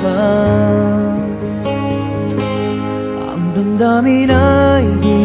ka. Ang damdamin ay di